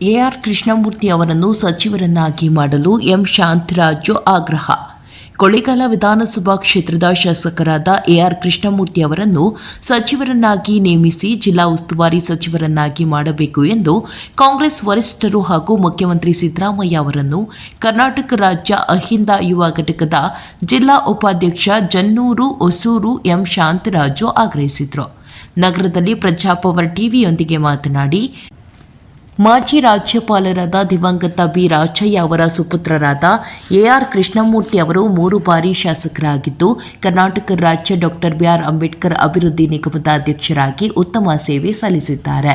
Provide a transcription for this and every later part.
AR Krishnamurthy ಅವರನ್ನು ಸಚಿವರನ್ನಾಗಿ ಮಾಡಲು M. Shantaraju ಆಗ್ರಹ. ಕೊಳ್ಳೇಗಾಲ ವಿಧಾನಸಭಾ ಕ್ಷೇತ್ರದ ಶಾಸಕರಾದ ಎಆರ್ ಕೃಷ್ಣಮೂರ್ತಿ ಅವರನ್ನು ಸಚಿವರನ್ನಾಗಿ ನೇಮಿಸಿ ಜಿಲ್ಲಾ ಉಸ್ತುವಾರಿ ಸಚಿವರನ್ನಾಗಿ ಮಾಡಬೇಕು ಎಂದು ಕಾಂಗ್ರೆಸ್ ವರಿಷ್ಠರು ಹಾಗೂ ಮುಖ್ಯಮಂತ್ರಿ ಸಿದ್ದರಾಮಯ್ಯ ಅವರನ್ನು ಕರ್ನಾಟಕ ರಾಜ್ಯ ಅಹಿಂದ ಯುವ ಘಟಕದ ಜಿಲ್ಲಾ ಉಪಾಧ್ಯಕ್ಷ ಜನ್ನೂರು ಹೊಸೂರು ಎಂ. ಶಾಂತರಾಜು ಆಗ್ರಹಿಸಿದರು. ನಗರದಲ್ಲಿ ಪ್ರಜಾಪವರ್ ಟಿವಿಯೊಂದಿಗೆ ಮಾತನಾಡಿ ಮಾಜಿ ರಾಜ್ಯಪಾಲರಾದ ದಿವಂಗತ ಬಿ ರಾಜಯ್ಯ ಅವರ ಸುಪುತ್ರರಾದ ಎಆರ್ ಕೃಷ್ಣಮೂರ್ತಿ ಅವರು ಮೂರು ಬಾರಿ ಶಾಸಕರಾಗಿದ್ದು, ಕರ್ನಾಟಕ ರಾಜ್ಯ ಡಾಕ್ಟರ್ ಬಿಆರ್ ಅಂಬೇಡ್ಕರ್ ಅಭಿವೃದ್ಧಿ ನಿಗಮದ ಅಧ್ಯಕ್ಷರಾಗಿ ಉತ್ತಮ ಸೇವೆ ಸಲ್ಲಿಸಿದ್ದಾರೆ.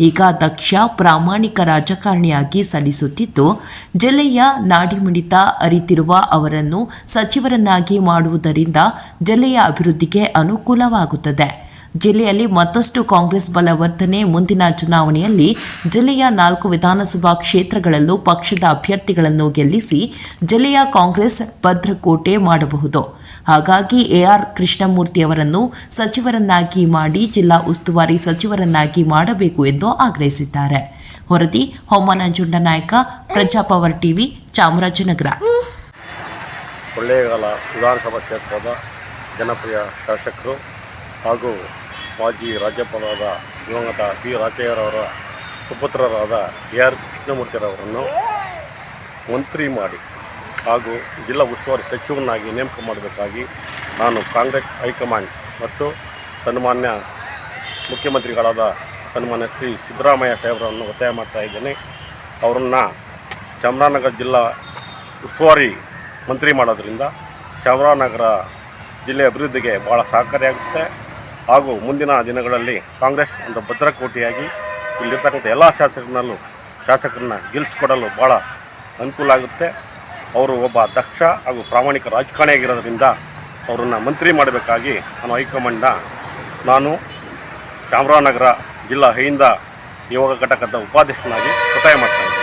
ಈಗ ದಕ್ಷ, ಪ್ರಾಮಾಣಿಕ ರಾಜಕಾರಣಿಯಾಗಿ ಸಲ್ಲಿಸುತ್ತಿದ್ದು, ಜಿಲ್ಲೆಯ ನಾಡಿಮಿಡಿತ ಅರಿತಿರುವ ಅವರನ್ನು ಸಚಿವರನ್ನಾಗಿ ಮಾಡುವುದರಿಂದ ಜಿಲ್ಲೆಯ ಅಭಿವೃದ್ಧಿಗೆ ಅನುಕೂಲವಾಗುತ್ತದೆ. ಜಿಲ್ಲೆಯಲ್ಲಿ ಮತ್ತಷ್ಟು ಕಾಂಗ್ರೆಸ್ ಬಲವರ್ಧನೆ ಮುಂದಿನ ಚುನಾವಣೆಯಲ್ಲಿ ಜಿಲ್ಲೆಯ ನಾಲ್ಕು ವಿಧಾನಸಭಾ ಕ್ಷೇತ್ರಗಳಲ್ಲೂ ಪಕ್ಷದ ಅಭ್ಯರ್ಥಿಗಳನ್ನು ಗೆಲ್ಲಿಸಿ ಜಿಲ್ಲೆಯ ಕಾಂಗ್ರೆಸ್ ಭದ್ರಕೋಟೆ ಮಾಡಬಹುದು. ಹಾಗಾಗಿ ಎಆರ್ ಕೃಷ್ಣಮೂರ್ತಿ ಅವರನ್ನು ಸಚಿವರನ್ನಾಗಿ ಮಾಡಿ ಜಿಲ್ಲಾ ಉಸ್ತುವಾರಿ ಸಚಿವರನ್ನಾಗಿ ಮಾಡಬೇಕು ಎಂದು ಆಗ್ರಹಿಸಿದ್ದಾರೆ. ಹೊರದಿ ಹೊಮ್ಮನಂಜುಂಡ ನಾಯಕ ಪ್ರಜಾಪವರ್ ಟಿವಿ, ಚಾಮರಾಜನಗರ. ಕೊಳ್ಳೇಗಾಲ ವಿಧಾನಸಭಾ ಕ್ಷೇತ್ರದ ಜನಪ್ರಿಯ ಶಾಸಕರು ಹಾಗೂ ಮಾಜಿ ರಾಜ್ಯಪಾಲರಾದ ದಿವಂಗತ ಪಿ ರಾಜಯ್ಯರವರ ಸುಪುತ್ರರಾದ ಎ ಆರ್ ಕೃಷ್ಣಮೂರ್ತಿರವರನ್ನು ಮಂತ್ರಿ ಮಾಡಿ ಹಾಗೂ ಜಿಲ್ಲಾ ಉಸ್ತುವಾರಿ ಸಚಿವನಾಗಿ ನೇಮಕ ಮಾಡಬೇಕಾಗಿ ನಾನು ಕಾಂಗ್ರೆಸ್ ಹೈಕಮಾಂಡ್ ಮತ್ತು ಸನ್ಮಾನ್ಯ ಮುಖ್ಯಮಂತ್ರಿಗಳಾದ ಸನ್ಮಾನ್ಯ ಶ್ರೀ ಸಿದ್ದರಾಮಯ್ಯ ಸಾಹೇಬರನ್ನು ಒತ್ತಾಯ ಮಾಡ್ತಾ ಇದ್ದೇನೆ. ಅವರನ್ನು ಚಾಮರಾಜನಗರ ಜಿಲ್ಲಾ ಉಸ್ತುವಾರಿ ಮಂತ್ರಿ ಮಾಡೋದ್ರಿಂದ ಚಾಮರಾಜನಗರ ಜಿಲ್ಲೆ ಅಭಿವೃದ್ಧಿಗೆ ಭಾಳ ಸಹಕಾರಿಯಾಗುತ್ತೆ. ಹಾಗೂ ಮುಂದಿನ ದಿನಗಳಲ್ಲಿ ಕಾಂಗ್ರೆಸ್ ಒಂದು ಭದ್ರಕೋಟೆಯಾಗಿ ಇಲ್ಲಿರ್ತಕ್ಕಂಥ ಎಲ್ಲ ಶಾಸಕರನ್ನಲ್ಲೂ ಶಾಸಕರನ್ನ ಗೆಲ್ಲಿಸ್ಕೊಡಲು ಭಾಳ ಅನುಕೂಲ ಆಗುತ್ತೆ. ಅವರು ಒಬ್ಬ ದಕ್ಷ ಹಾಗೂ ಪ್ರಾಮಾಣಿಕ ರಾಜಕಾರಣಿಯಾಗಿರೋದ್ರಿಂದ ಅವರನ್ನು ಮಂತ್ರಿ ಮಾಡಬೇಕಾಗಿ ನಾನು ಹೈಕಮಾಂಡ್ನ ನಾನು ಚಾಮರಾಜನಗರ ಜಿಲ್ಲಾ ಹೈಂದ ಯೋಗ ಘಟಕದ ಉಪಾಧ್ಯಕ್ಷನಾಗಿ ಒತ್ತಾಯ ಮಾಡ್ತಾ ಇದ್ದೇನೆ.